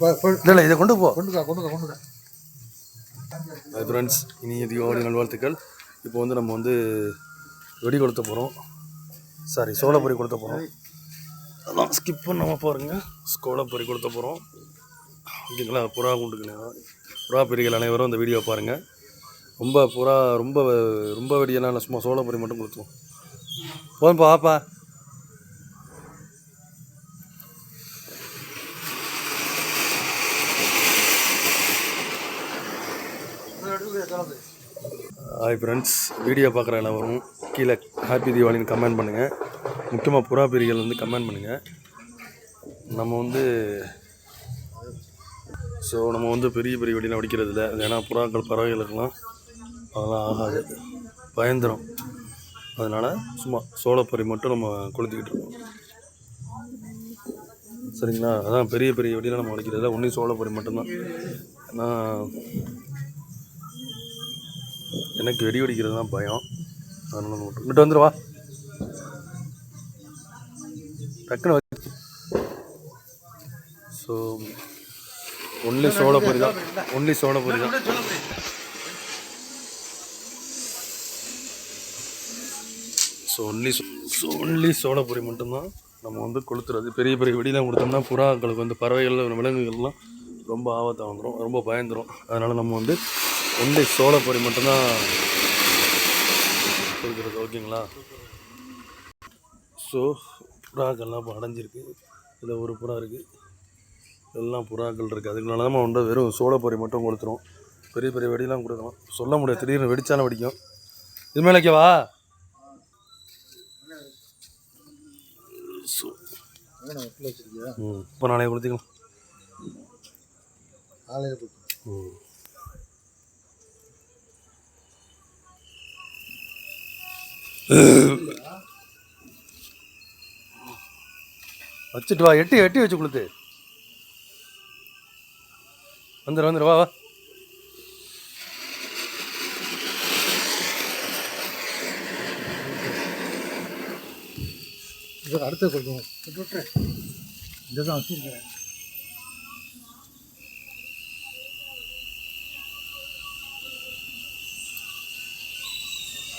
இல்லை இதை கொண்டு போ. கொண்டுக்கா கொண்டுக்கா கொண்டுக்கா ஹாய் ஃப்ரெண்ட்ஸ் இனிய தீபாவளி நல்வாழ்த்துக்கள். இப்போ வந்து நம்ம வந்து வெடி கொளுத்த போகிறோம் சாரி சோளப்பொரி கொளுத்த போகிறோம் அதான் ஸ்கிப் பண்ணாம பாருங்க. சோளப்பொரி கொளுத்த போகிறோம் ஓகேங்களா புறா குண்டுக்கு புறா பெரிகள் அனைவரும் இந்த வீடியோ பாருங்கள் ரொம்ப புறா ரொம்ப ரொம்ப வெடியெல்லாம் இல்லை சும்மா சோளப்பொரி மட்டும் கொளுத்துவோம். போதும் பாப்பா ஹாய் ஃப்ரெண்ட்ஸ் வீடியோ பார்க்குற எல்லோரும் கீழே ஹாப்பி தீபாவளின்னு கமெண்ட் பண்ணுங்கள் முக்கியமாக புறா பிரிகள் வந்து கமெண்ட் பண்ணுங்கள் நம்ம வந்து ஸோ நம்ம வந்து பெரிய பெரிய வெடிலாம் வெடிக்கிறது இல்லை. ஏன்னா புறாக்கள் பறவைகளுக்கெல்லாம் அதெல்லாம் ஆகாது. பயந்துரும். அதனால் சும்மா சோளப்பொரி மட்டும் நம்ம கொளுத்திக்கிட்டு இருக்கோம். சரிங்களா? அதான் பெரிய பெரிய வெடிலாம் நம்ம வெடிக்கிறதுல ஒன்றும் சோளப்பொரி மட்டும்தான். ஏன்னா எனக்கு வெடி வெடிக்கிறது தான் பயம். அதனால நம்ம விட்டு- வந்துடுவா வந்துருவா டக்குன்னு ஸோ ஒன்லி சோளப்பொரி தான். ஒன்லி சோளப்பொரி தான். ஸோ ஒன்லி ஸோ ஒன்லி சோளப்பொரி மட்டும்தான் நம்ம வந்து கொளுத்துறது. பெரிய பெரிய வெடிலாம் கொடுத்தோம்னா புறாக்களுக்கு வந்து பறவைகள் விலங்குகள்லாம் ரொம்ப ஆபத்தாக வந்துடும் ரொம்ப பயந்துரும். அதனால் நம்ம வந்து ஒன்லி சோளப்பொரி மட்டும்தான் கொடுக்குறது ஓகேங்களா? ஸோ புறாக்கள்லாம் இப்போ அடைஞ்சிருக்கு. இதில் ஒரு புறா இருக்குது எல்லாம் புறாக்கள் இருக்குது அதுக்குனால தான் வந்து வெறும் சோளப்பொரி மட்டும் கொடுத்துரும். பெரிய பெரிய வெடிலாம் கொடுக்கலாம் சொல்ல முடியாது. திடீர்னு வெடிச்சாலும் வெடிக்கும். இது மேலே வைக்கவா? இப்போ நாளைக்கு கொடுத்துக்கலாம் ம். வச்சுட்டு வா எட்டி எட்டி வச்சு கொடுத்து. வந்துடு வந்துடு வா வா. இது அடுத்த விட்டு விட்டு இதை தான் வச்சிருக்கிறேன்.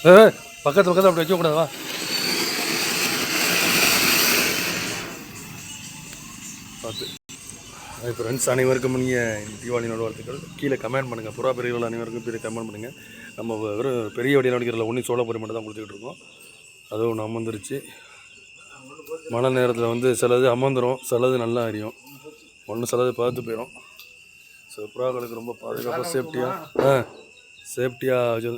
ஏ பக்கத்து பக்கத்தில் அப்படி வைக்கக்கூடாது பார்த்து. ஃப்ரெண்ட்ஸ் அனைவருக்கும் நீங்கள் தீபாவளி நல்வாழ்த்துக்கள் கீழே கமெண்ட் பண்ணுங்கள் புறா பெரியவர்கள் அனைவருக்கும் பெரிய கமெண்ட் பண்ணுங்கள் நம்ம வெறும் பெரிய வடியில் நடிக்கிறதுல ஒன்றும் சோளப்பொரி மட்டும் தான் கொடுத்துக்கிட்டு இருக்கோம். அதுவும் ஒன்று அமர்ந்துருச்சு. மழை நேரத்தில் வந்து சிலது அமர்ந்துடும் சிலது நல்லா அறியும் ஒன்று சிலது பார்த்து போயிடும் ஸோ புறாக்களுக்கு ரொம்ப பாதுகாப்பாக சேஃப்டியாக ஆ சேஃப்டியாக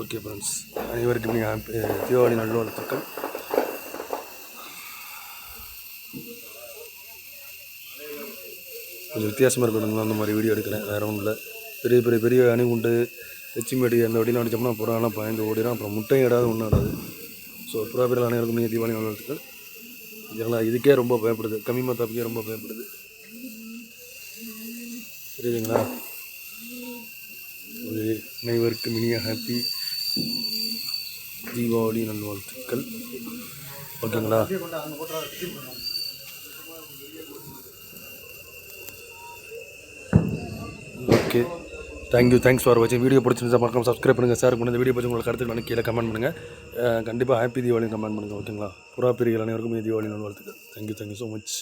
ஓகே ஃப்ரெண்ட்ஸ் அனைவருக்கும் நீங்கள் happy- தீபாவளி நல்வாழ்த்துக்கள். கொஞ்சம் வித்தியாசமாக இருக்கணும் அந்த மாதிரி வீடியோ எடுக்கிறேன் வேறு ஒன்றும் இல்லை. பெரிய பெரிய பெரிய அணிகுண்டு எச்சிமேடி அந்த வெடிலாம் அடித்தோம்னா புறாலாம் பயந்து ஓடிடும் அப்புறம் முட்டையும் இடாது ஒன்றும் இடாது. ஸோ புறா பேரில் அனைவருக்கும் நீங்கள் தீபாவளி நல்வாழ்த்துக்கள். இதெல்லாம் இதுக்கே ரொம்ப பயப்படுது கம்மி மத்தாப்புக்கே ரொம்ப பயப்படுது. தெரியுதுங்களா ஒரு அனைவருக்கும் இனிய ஹாப்பி தீபாவளி நல்வாழ்த்துக்கள். ஓகேங்களா? Okay. Thank you thanks for வாட்சிங் வீடியோ பிடிச்சிருந்தா மறக்காம சப்ஸ்கிரைப் பண்ணுங்கள் ஷேர் பண்ணுங்கள் இந்த வீடியோ பற்றி உங்களுக்கு கருத்துக்கள் கீழே கமெண்ட் பண்ணுங்கள் கண்டிப்பாக ஹாப்பி தீபாவளி கமெண்ட் பண்ணுங்கள் ஓகேங்களா புறா பிரிகள் அனைவருக்கும் தீபாவளி நல்வாழ்த்துக்கள். Thank you thank you so much